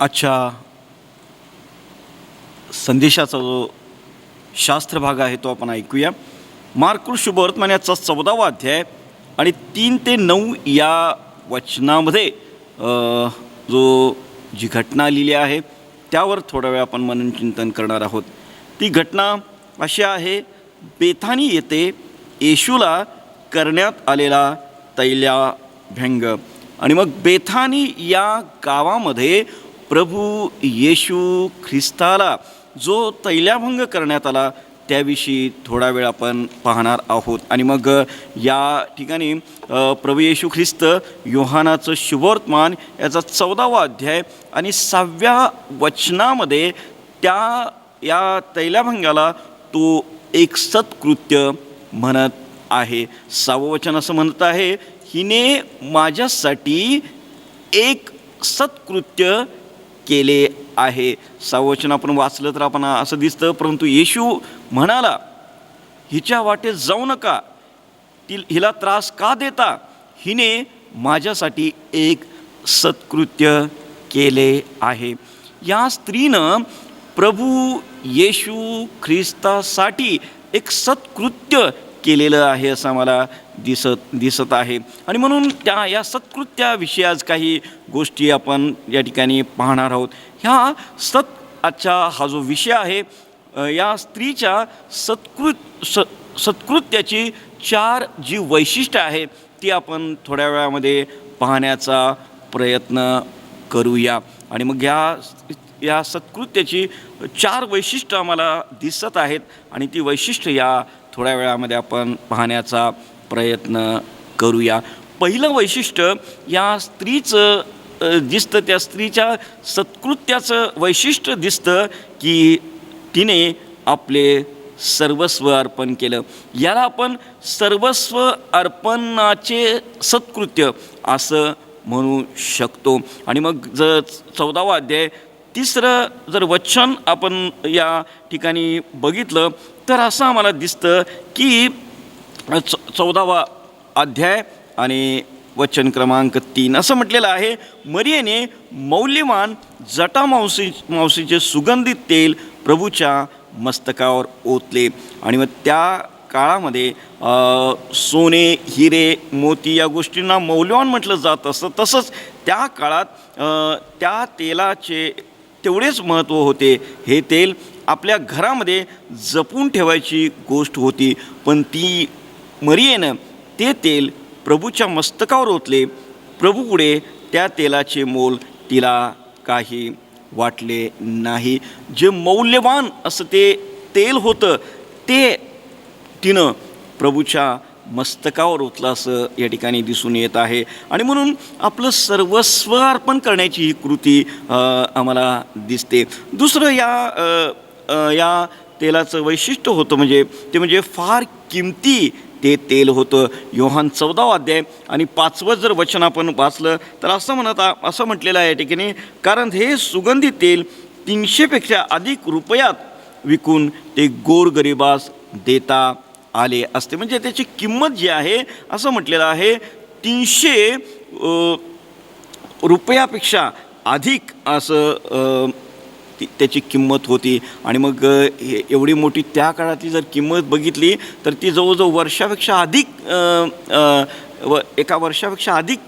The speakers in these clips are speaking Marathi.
आजच्या संदेशाचा जो शास्त्र भाग आहे तो आपण ऐकूया. मार्कुल शुभवर्तमान याचा चौदावा अध्याय आणि तीन ते नऊ या वचनामध्ये जो जी घटना लिहिली आहे त्यावर थोडा वेळ आपण मननचिंतन करणार आहोत. ती घटना अशी आहे बेथानी येथे येशूला करण्यात आलेला तैल्या भ्यंग आणि मग बेथानी या गावामध्ये प्रभू येशू ख्रिस्ताला जो तैल्याभंग करण्यात आला त्याविषयी थोडा वेळ आपण पाहणार आहोत. आणि मग या ठिकाणी प्रभू येशू ख्रिस्त योहानाचं शुभवर्तमान याचा चौदावा अध्याय आणि सहाव्या वचनामध्ये त्या या तैल्याभंगाला तो एक सत्कृत्य म्हणत आहे. सहावं वचन असं म्हणत आहे हिने माझ्यासाठी एक सत्कृत्य केले आहे. सावचन आपण वाचलं तर आपण असं दिसतं परंतु येशू म्हणाला हिच्या वाटेत जाऊ नका. ती हिला त्रास का देता? हिने माझ्यासाठी एक सत्कृत्य केले आहे. या स्त्रीनं प्रभू येशू ख्रिस्तासाठी एक सत्कृत्य केलेलं आहे असं आम्हाला दिसत दिसत आहे. आणि म्हणून त्या या सत्कृत्याविषयी आज काही गोष्टी आपण या ठिकाणी पाहणार आहोत. ह्या सत आजचा हा जो विषय आहे या स्त्रीच्या सत्कृत स सत्कृत्याची चार जी वैशिष्ट्य आहे ती आपण थोड्या वेळामध्ये पाहण्याचा प्रयत्न करूया. आणि मग या या सत्कृत्याची चार वैशिष्ट्य आम्हाला दिसत आहेत. आणि ती वैशिष्ट्य या थोड्या वेळामध्ये आपण पाहण्याचा प्रयत्न करूया. पहिलं वैशिष्ट्य या स्त्रीचं दिसतं त्या स्त्रीच्या सत्कृत्याचं वैशिष्ट्य दिसतं की तिने आपले सर्वस्व अर्पण केलं. याला आपण सर्वस्व अर्पणाचे सत्कृत्य असं म्हणू शकतो. आणि मग जर चौदावा अध्याय तिसरं जर वचन आपण या ठिकाणी बघितलं तर असं आम्हाला दिसतं की च चौदावा अध्याय आणि वचन क्रमांक तीन असं म्हटलेलं आहे. मरियेने मौल्यवान जटा मावशी मावशीचे सुगंधित तेल प्रभूच्या मस्तकावर ओतले. आणि मग त्या काळामध्ये सोने हिरे मोती या गोष्टींना मौल्यवान म्हटलं जात असतं. तसंच त्या काळात त्या तेलाचे तेवढेच महत्त्व होते. हे तेल आपल्या घरामध्ये जपून ठेवायची गोष्ट होती. पण ती मरियेनं ते तेल प्रभूच्या मस्तकावर ओतले. प्रभूपुढे त्या तेलाचे मोल तिला काही वाटले नाही. जे मौल्यवान असं ते तेल होतं ते तिनं प्रभूच्या मस्तकावर उतला असं या ठिकाणी दिसून येत आहे. आणि म्हणून आपलं सर्वस्व अर्पण करण्याची ही कृती आम्हाला दिसते. दुसरं या या तेलाचं वैशिष्ट्य होतं म्हणजे ते म्हणजे फार किमती ते तेल होतं. योहान चौदावा अध्याय आणि पाचवं जर वचन आपण वाचलं तर असं म्हणत असं म्हटलेलं आहे या ठिकाणी कारण हे सुगंधी तेल तीनशेपेक्षा अधिक रुपयात विकून ते गोरगरिबास देता आले असते. म्हणजे त्याची किंमत जी आहे असं म्हटलेलं आहे तीनशे रुपयापेक्षा अधिक असं ती त्याची किंमत होती. आणि मग एवढी मोठी त्या काळातली जर किंमत बघितली तर ती जवळजवळ वर्षापेक्षा अधिक व एका वर्षापेक्षा अधिक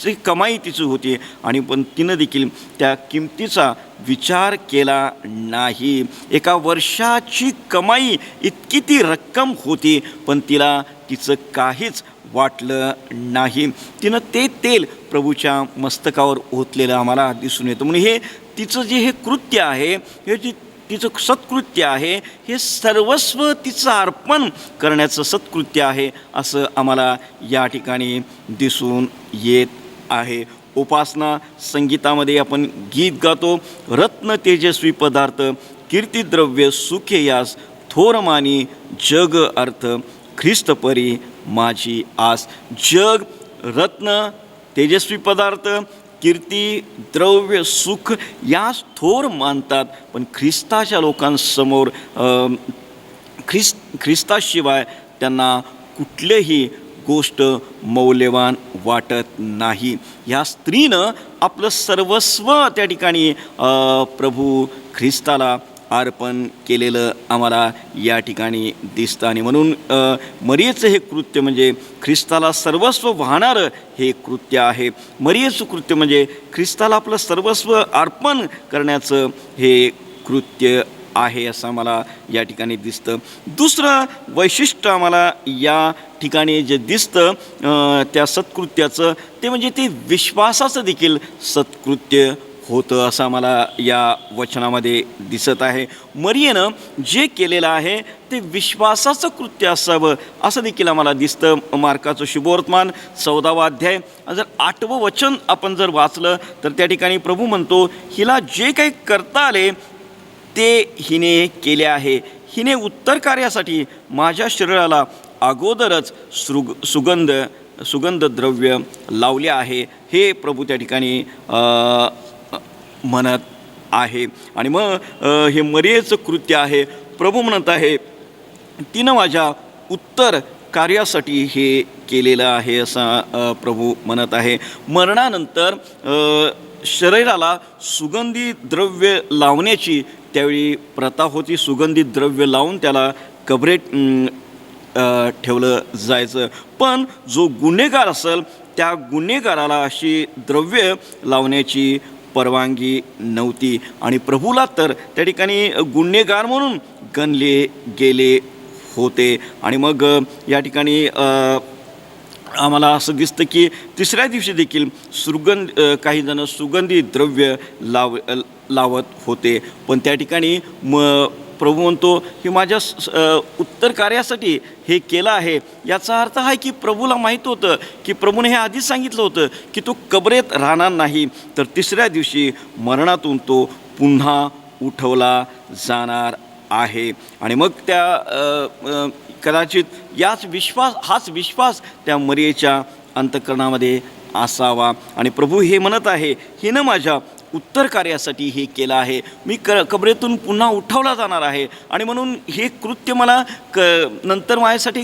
ची कमाई तिची होती आणि पण तिनं देखील त्या किमतीचा विचार केला नाही. एका वर्षाची कमाई इतकी ती रक्कम होती पण तिला तिचं काहीच वाटलं नाही. तिनं ते तेल प्रभूच्या मस्तकावर ओतलेलं आम्हाला दिसून येतं. म्हणून हे तिचं जे हे कृत्य आहे हे जे तिचं सत्कृत्य आहे हे सर्वस्व तिचं अर्पण करण्याचं सत्कृत्य आहे असं आम्हाला या ठिकाणी दिसून येत आहे. उपासना संगीतामध्ये आपण गीत गातो. रत्न तेजस्वी पदार्थ कीर्तिद्रव्य सुखे यास थोरमानी जग अर्थ ख्रिस्तपरी माझी आस. जग रत्न तेजस्वी पदार्थ कीर्ती द्रव्य सुख यास थोर मानतात. पण ख्रिस्ताच्या लोकांसमोर ख्रिस् ख्रिस्ताशिवाय त्यांना कुठलेही गोष्ट मौल्यवान वाटत नाही. ह्या स्त्रीनं आपलं सर्वस्व त्या ठिकाणी प्रभू ख्रिस्ताला अर्पण केलेलं आम्हाला या ठिकाणी दिसतं. आणि म्हणून मरियेचं हे कृत्य म्हणजे ख्रिस्ताला सर्वस्व वाहणारं हे कृत्य आहे. मरियेचं कृत्य म्हणजे ख्रिस्ताला आपलं सर्वस्व अर्पण करण्याचं हे कृत्य आहे असं आम्हाला या ठिकाणी दिसतं. दुसरं वैशिष्ट्य आम्हाला या ठिकाणी जे दिसतं त्या सत्कृत्याचं ते म्हणजे ते विश्वासाचं देखील सत्कृत्य होतं असं आम्हाला या वचनामध्ये दिसत आहे. मरियेनं जे केलेलं आहे ते विश्वासाचं कृत्य असावं असं देखील आम्हाला दिसतं. मार्काचं शुभवर्तमान चौदावा अध्याय. जर आठवं वचन आपण जर वाचलं तर त्या ठिकाणी प्रभू म्हणतो हिला जे काही करता आले ते हिने केले आहे. हिने उत्तर कार्यासाठी माझ्या शरीराला अगोदरच सुग सुगंध सुगंध द्रव्य लावले आहे. हे प्रभू त्या ठिकाणी म्हणत आहे. आणि मग हे मर्याचं कृत्य आहे. प्रभू म्हणत आहे तिनं माझ्या उत्तर कार्यासाठी हे केलेलं आहे असं प्रभू म्हणत आहे. मरणानंतर शरीराला सुगंधी द्रव्य लावण्याची त्यावेळी प्रथा होती सुगंधी द्रव्य लावून त्याला कबरेट ठेवलं जायचं. पण जो गुन्हेगार असेल त्या गुन्हेगाराला अशी द्रव्य लावण्याची परवानगी नव्हती. आणि प्रभूला तर त्या ठिकाणी गुन्हेगार म्हणून गणले गेले होते. आणि मग या ठिकाणी आम्हाला असं दिसतं की तिसऱ्या दिवशी देखील सुगंध काही जण सुगंधी द्रव्य लाव लावत होते. पण त्या ठिकाणी म प्रभू म्हणतो की माझ्या स- उत्तर कार्यासाठी हे केलं आहे. याचा अर्थ आहे की प्रभूला माहीत होतं की प्रभूने हे आधीच सांगितलं होतं की तो कबरेत राहणार नाही. तर तिसऱ्या दिवशी मरणातून तो पुन्हा उठवला जाणार आहे. आणि मग त्या कदाचित याच विश्वास हाच विश्वास त्या मरियेच्या अंतकरणामध्ये असावा. आणि प्रभू हे म्हणत आहे हिनं माझ्या उत्तर कार्यासाठी हे केलं आहे. मी क कबरेतून पुन्हा उठवला जाणार आहे. आणि म्हणून हे कृत्य मला क नंतर माझ्यासाठी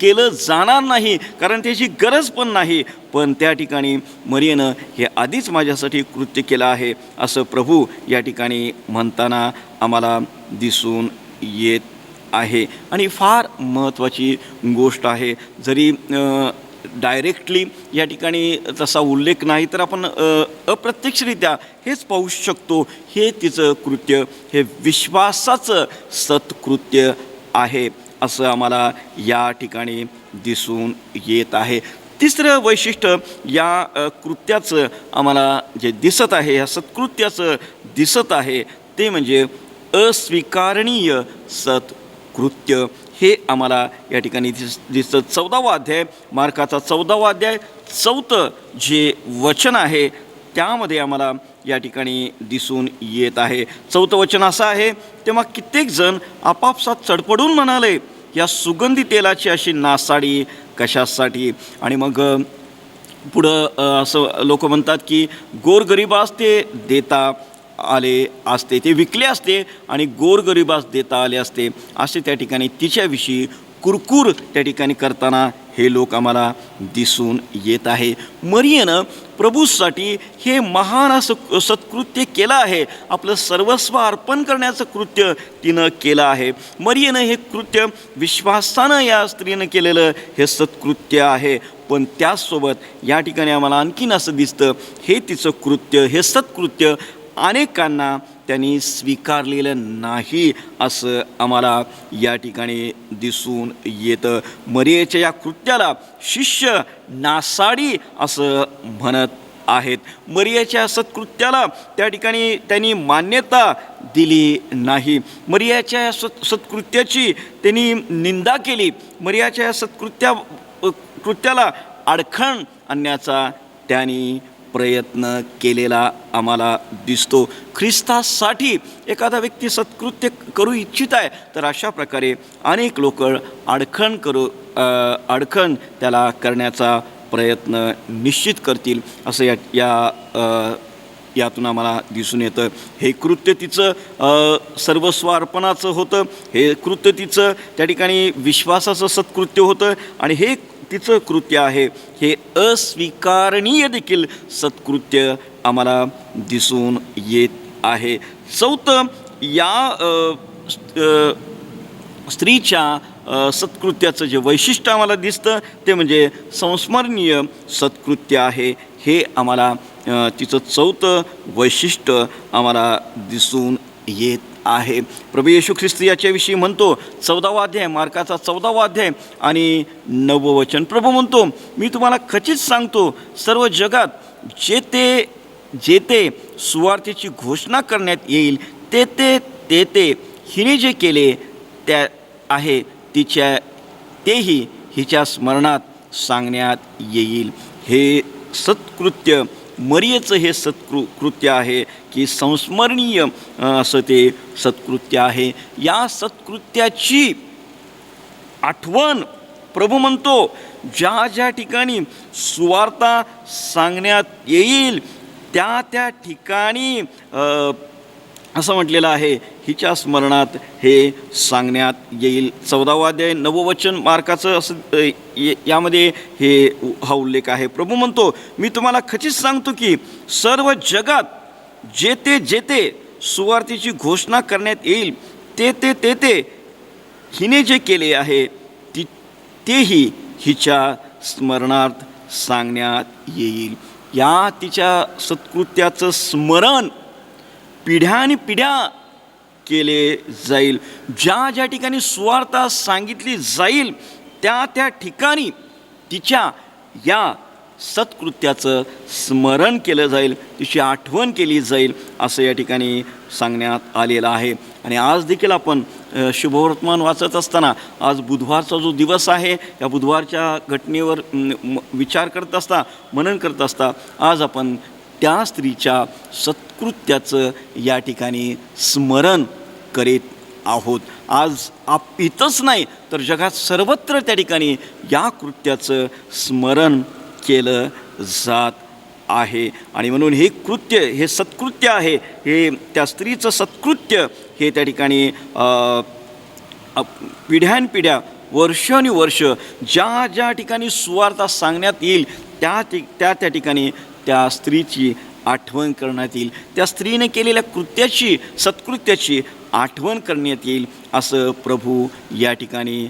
केलं जाणार नाही कारण त्याची गरज पण नाही. पण त्या ठिकाणी मरियेनं हे आधीच माझ्यासाठी कृत्य केलं आहे असं प्रभू या ठिकाणी म्हणताना आम्हाला दिसून येत आहे. आणि फार महत्त्वाची गोष्ट आहे जरी डायरेक्टली या ठिकाणी तसा उल्लेख नाही तर आपण अप्रत्यक्षरित्या हेच पाहू शकतो हे तिचं कृत्य हे विश्वासाचं सत्कृत्य आहे असं आम्हाला या ठिकाणी दिसून येत आहे. तिसरं वैशिष्ट्य या कृत्याचं आम्हाला जे दिसत आहे या सत्कृत्याचं दिसत आहे ते म्हणजे अस्वीकारणीय सत्कृत्य. हे आम्हाला या ठिकाणी दिस दिसतं. चौदावा अध्याय मार्काचा चौदावा अध्याय चौथं जे वचन आहे त्यामध्ये आम्हाला या ठिकाणी दिसून येत आहे. चौथं वचन असं आहे तेव्हा कित्येक जण आपापसात चडपडून म्हणाले या सुगंधी तेलाची अशी नासाडी कशासाठी? आणि मग पुढं असं लोक म्हणतात की गोरगरिबास ते देता आले असते ते विकले असते आणि गोरगरिबास देता आले असते. असे त्या ठिकाणी तिच्याविषयी कुरकुर त्या ठिकाणी करताना हे लोक आम्हाला दिसून येत आहे. मरियनं प्रभूसाठी हे महान असं सत्कृत्य केलं आहे. आपलं सर्वस्व अर्पण करण्याचं कृत्य तिनं केलं आहे. मरियनं हे कृत्य विश्वासानं या स्त्रीनं केलेलं हे सत्कृत्य आहे. पण त्याचसोबत या ठिकाणी आम्हाला आणखीन असं दिसतं हे तिचं कृत्य हे सत्कृत्य अनेकांना त्यांनी स्वीकारलेलं नाही असं आम्हाला या ठिकाणी दिसून येतं. मरियेच्या या कृत्याला शिष्य नासाडी असं म्हणत आहेत. मरियाच्या सत्कृत्याला त्या ठिकाणी त्यांनी मान्यता दिली नाही. मरियाच्या या सत् सत्कृत्याची त्यांनी निंदा केली. मरियाच्या या सत्कृत्या कृत्याला अडखण आणण्याचा त्यांनी प्रयत्न केलेला आम्हाला दिसतो. ख्रिस्तासाठी एखादा व्यक्ती सत्कृत्य करू इच्छित आहे तर अशा प्रकारे अनेक लोक अडखण करू अडखण त्याला करण्याचा प्रयत्न निश्चित करतील असं या या यातून आम्हाला दिसून येतं. हे कृत्य तिचं सर्वस्वार्पणाचं सर्वस्व अर्पणाचं होतं. हे कृत्य तिचं त्या ठिकाणी विश्वासाचं सत्कृत्य होतं. आणि हे तिचं कृत्य आहे. हे अस्वीकारणीय देखील सत्कृत्य आम्हाला दिसून येत आहे. चौथं या स्त्रीच्या सत्कृत्याचं जे वैशिष्ट्य आम्हाला दिसतं ते म्हणजे संस्मरणीय सत्कृत्य आहे. हे आम्हाला तिचं चौथं वैशिष्ट्य आम्हाला दिसून येत आहे. प्रभू येशू ख्रिस्त याच्याविषयी म्हणतो चौदावा अध्याय मार्काचा चौदावा अध्याय आणि नववचन. प्रभू म्हणतो मी तुम्हाला खचित सांगतो सर्व जगात जे ते जे ते सुवार्थेची घोषणा करण्यात येईल ते ते ते ते हिने जे केले त्या आहे तिच्या तेही हिच्या स्मरणात सांगण्यात येईल. हे सत्कृत्य मरियेचं हे सत्कृ कृत्य आहे की संस्मरणीय असं ते सत्कृत्य आहे. या सत्कृत्याची आठवण प्रभू म्हणतो ज्या ज्या ठिकाणी सुवार्ता सांगण्यात येईल त्या त्या ठिकाणी असं म्हटलेलं आहे हिच्या स्मरणात हे सांगण्यात येईल. चौदावा अध्याय नववचन मार्काचं असं ये- यामध्ये हे हा उल्लेख आहे. प्रभू म्हणतो मी तुम्हाला खचित सांगतो की सर्व जगात जे ते जे ते सुवार्थीची घोषणा करण्यात येईल. ते ते ते ते हिने जे केले आहे ती तेही हिच्या स्मरणार्थ सांगण्यात येईल. या तिच्या सत्कृत्याचं स्मरण पिढ्या आणि पिढ्या केले जाईल. ज्या ज्या ठिकाणी सुवार्ता सांगितली जाईल त्या त्या ठिकाणी तिच्या या सत्कृत्याचं स्मरण केलं जाईल तिची आठवण केली जाईल असं या ठिकाणी सांगण्यात आलेलं आहे. आणि आज देखील आपण शुभवर्तमान वाचत असताना आज बुधवारचा जो दिवस आहे या बुधवारच्या घटनेवर म, विचार करत असता मनन करत असता आज आपण त्या स्त्रीच्या सत्कृत्याचं या ठिकाणी स्मरण करीत आहोत. आज आप इथंच नाही तर जगात सर्वत्र त्या ठिकाणी या कृत्याचं स्मरण केलं जात आहे. आणि म्हणून हे कृत्य हे सत्कृत्य आहे हे त्या स्त्रीचं सत्कृत्य हे त्या ठिकाणी पिढ्यानपिढ्या वर्ष पिढ्यानपिढ्या वर्षानुवर्ष ज्या ज्या ठिकाणी सुवार्ता सांगण्यात येईल त्या ठिक त्या त्या ठिकाणी त्या स्त्रीची आठवण करण्यात येईल. त्या स्त्रीने केलेल्या कृत्याची सत्कृत्याची आठवण करण्यात येईल असं प्रभू या ठिकाणी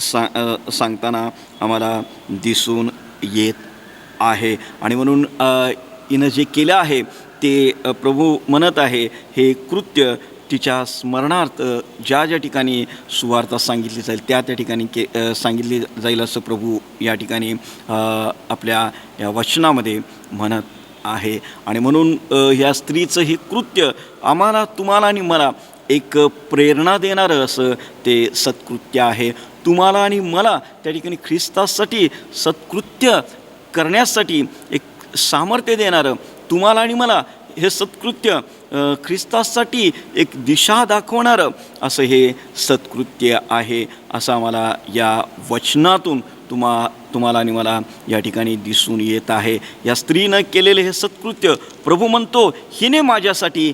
सा सांगताना आम्हाला दिसून येत आहे. आणि म्हणून हिनं जे केलं आहे ते प्रभू म्हणत आहे हे कृत्य तिच्या स्मरणार्थ ज्या ज्या ठिकाणी सुवार्ता सांगितली जाईल त्या त्या ठिकाणी के सांगितली जाईल असं प्रभू या ठिकाणी आपल्या या वचनामध्ये म्हणत आहे. आणि म्हणून ह्या स्त्रीचं हे कृत्य आम्हाला तुम्हाला आणि मला एक प्रेरणा देणारं असं ते सत्कृत्य आहे. तुम्हाला आणि मला त्या ठिकाणी ख्रिस्तासाठी सत्कृत्य करण्यासाठी एक सामर्थ्य देणारं तुम्हाला आणि मला हे सत्कृत्य ख्रिस्तासाठी एक दिशा दाखवणारं असं हे सत्कृत्य आहे असं आम्हाला या वचनातून तुम्हा तुम्हाला आणि मला या ठिकाणी दिसून येत आहे. या स्त्रीनं केलेले हे सत्कृत्य प्रभू म्हणतो हिने माझ्यासाठी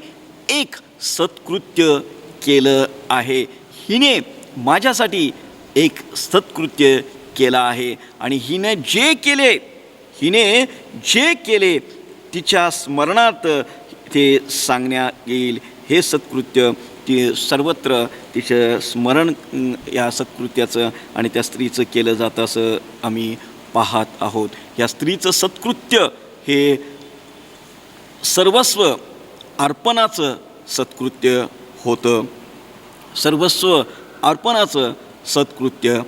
एक सत्कृत्य केलं आहे. हिने माझ्यासाठी एक सत्कृत्य केलं आहे. आणि हिने जे केले हिने जे केले तिच्या स्मरणात ते सांगण्यात येईल हे सत्कृत्य ती सर्वत्र तिचं स्मरण या सत्कृत्याचं आणि त्या स्त्रीचं केलं जातं असं आम्ही पाहत आहोत. या स्त्रीचं सत्कृत्य हे सर्वस्व अर्पणाचं सत्कृत्य होतं. सर्वस्व अर्पणाचं सत्कृत्य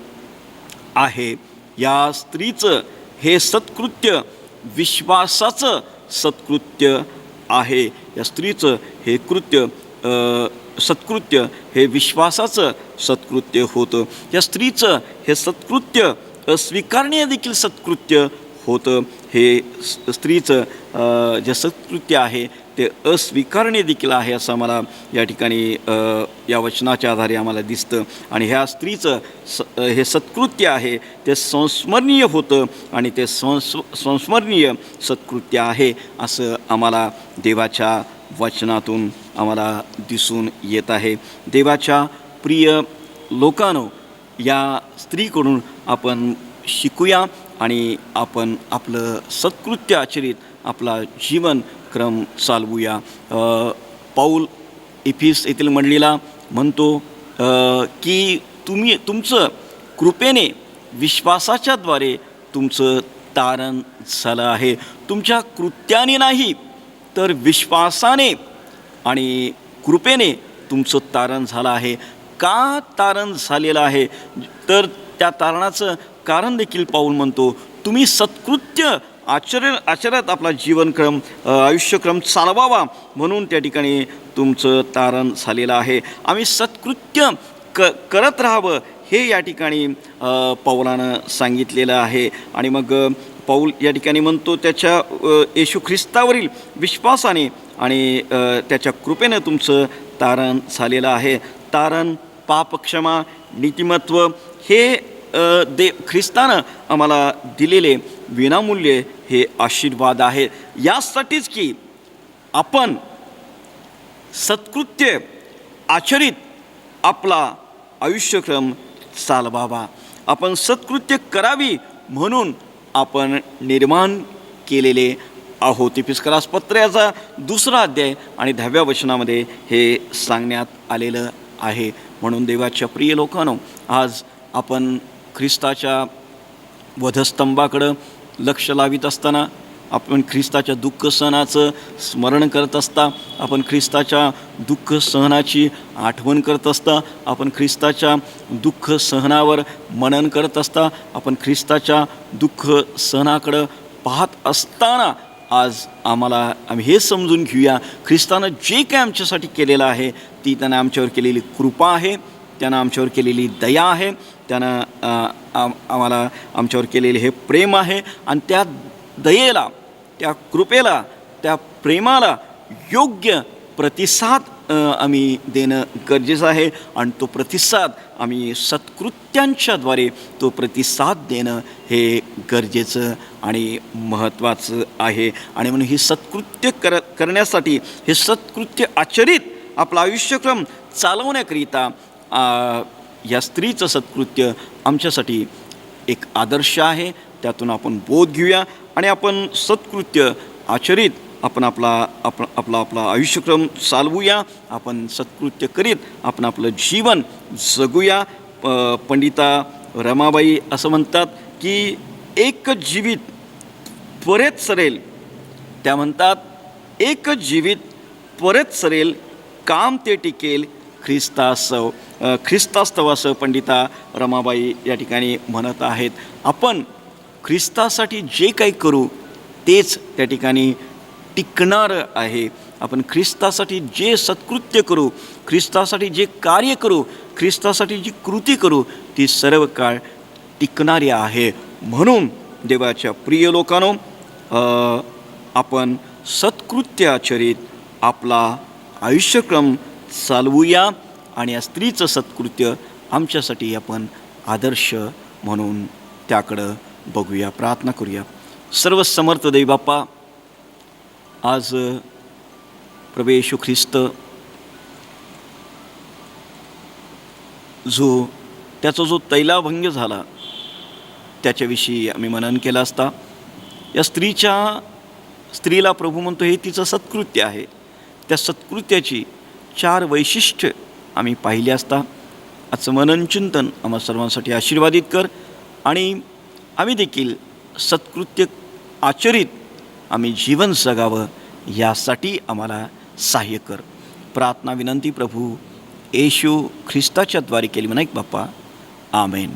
आहे. या स्त्रीचं हे सत्कृत्य विश्वासाचं सत्कृत्य आहे. या स्त्रीचं हे कृत्य सत्कृत्य हे विश्वासाचं सत्कृत्य होतं. या स्त्रीचं हे सत्कृत्य स्वीकारणे देखील सत्कृत्य होतं. हे स्त्रीचं जे सत्कृत्य आहे ते अस्वीकारणे देखील आहे असं आम्हाला या ठिकाणी या वचनाच्या आधारे आम्हाला दिसतं. आणि ह्या स्त्रीचं स हे सत्कृत्य आहे ते संस्मरणीय होतं आणि ते संस् संस्मरणीय सत्कृत्य आहे असं आम्हाला देवाच्या वचनातून आम्हाला दिसून येत आहे. देवाच्या प्रिय लोकांनो या स्त्रीकडून आपण शिकूया. आणि आपण आपलं सत्कृत्य आचरित आपला जीवनक्रम चालवूया. पाऊल इफिस येथील मंडळीला म्हणतो की तुम्ही तुमचं कृपेने विश्वासाच्याद्वारे तुमचं तारण झालं आहे. तुमच्या कृत्याने नाही तर विश्वासाने आणि कृपेने तुमचं तारण झालं आहे. का तारण झालेलं आहे? तर त्या तारणाचं कारण देखील पाऊल म्हणतो. तुम्ही सत्कृत्य आचर्य आचर्यात आपला जीवनक्रम आयुष्यक्रम चालवावा म्हणून त्या ठिकाणी तुमचं तारण झालेलं आहे. आम्ही सत्कृत्य क करत राहावं हे या ठिकाणी पौलानं सांगितलेलं आहे. आणि मग पाऊल पौल या ठिकाणी म्हणतो त्याच्या येशू ख्रिस्तावरील विश्वासाने आणि त्याच्या कृपेनं तुमचं तारण झालेलं आहे. तारण पापक्षमा नीतिमत्व हे दे ख्रिस्तानं आम्हाला दिलेले विनामूल्य हे आशीर्वाद आहे. यासाठीच की आपण सत्कृत्य आचरित आपला आयुष्यक्रम चालवावा. आपण सत्कृत्य करावी म्हणून आपण निर्माण केलेले आहोत. इपिस्करास पत्र याचा दुसरा अध्याय आणि दहाव्या वचनामध्ये हे सांगण्यात आलेलं आहे. म्हणून देवाच्या प्रिय लोकांनो आज आपण ख्रिस्ताच्या वधस्तंभाकडं लक्ष लावित असताना आपण ख्रिस्ताच्या दुःख सहनाचं स्मरण करत असता आपण ख्रिस्ताच्या दुःख सहनाची आठवण करत असता आपण ख्रिस्ताच्या दुःख सहनावर मनन करत असता आपण ख्रिस्ताच्या दुःख सहनाकडं पाहत असताना आज आम्हाला आम्ही हे समजून घेऊया ख्रिस्तानं जे काय आमच्यासाठी केलेलं आहे ती त्याने आमच्यावर केलेली कृपा आहे. त्यानं आमच्यावर केलेली दया आहे. त्यानं आम आम्हाला आमच्यावर केलेले हे प्रेम आहे. आणि त्या दयेला त्या कृपेला त्या प्रेमाला योग्य प्रतिसाद आम्ही देणं गरजेचं आहे. आणि तो प्रतिसाद आम्ही सत्कृत्यांच्याद्वारे तो प्रतिसाद देणं हे गरजेचं आणि महत्त्वाचं आहे. आणि म्हणून ही सत्कृत्य कर करण्यासाठी हे सत्कृत्य आचरित आपला आयुष्यक्रम चालवण्याकरिता या स्त्रीचं सत्कृत्य आमच्यासाठी एक आदर्श आहे. त्यातून आपण बोध घेऊया आणि आपण सत्कृत्य आचरित आपण आपला आप आपला आपला आयुष्यक्रम चालवूया. आपण सत्कृत्य करीत आपण आपलं जीवन जगूया. प पंडिता रमाबाई असं म्हणतात की एकच जीवित त्वरेत सरेल. त्या म्हणतात एकच जीवित त्वरेत सरेल काम ते टिकेल ख्रिस्तासव ख्रिस्तास्तव असं पंडिता रमाबाई या ठिकाणी म्हणत आहेत. आपण ख्रिस्तासाठी जे काही करू तेच त्या ठिकाणी टिकणारं आहे. आपण ख्रिस्तासाठी जे सत्कृत्य करू ख्रिस्तासाठी जे कार्य करू ख्रिस्तासाठी जी कृती करू ती सर्व काळ टिकणारी आहे. म्हणून देवाच्या प्रिय लोकांनो आपण सत्कृत्य आचरित आपला आयुष्यक्रम चालवूया आणि या स्त्रीचं सत्कृत्य आमच्यासाठी आपण आदर्श म्हणून त्याकडं बघूया प्रार्थना करूया. सर्व समर्थ देवी बाप्पा आज प्रवेशू ख्रिस्त जो त्याचा जो तैलाभंग झाला त्याच्याविषयी आम्ही मनन केलं असता या स्त्रीच्या स्त्रीला प्रभू म्हणतो हे तिचं सत्कृत्य आहे. त्या सत्कृत्याची चार वैशिष्ट्य आम्ही पाहिली असता. आजचं मनन चिंतन आम्हा सर्वांसाठी आशीर्वादित कर आणि आम्ही देखील सत्कृत्य आचरित आम्ही जीवन जगावं यासाठी आम्हाला सहाय्य कर. प्रार्थना विनंती प्रभू येशू ख्रिस्ताच्याद्वारे केली म्हणाईक बाप्पा. आमेन.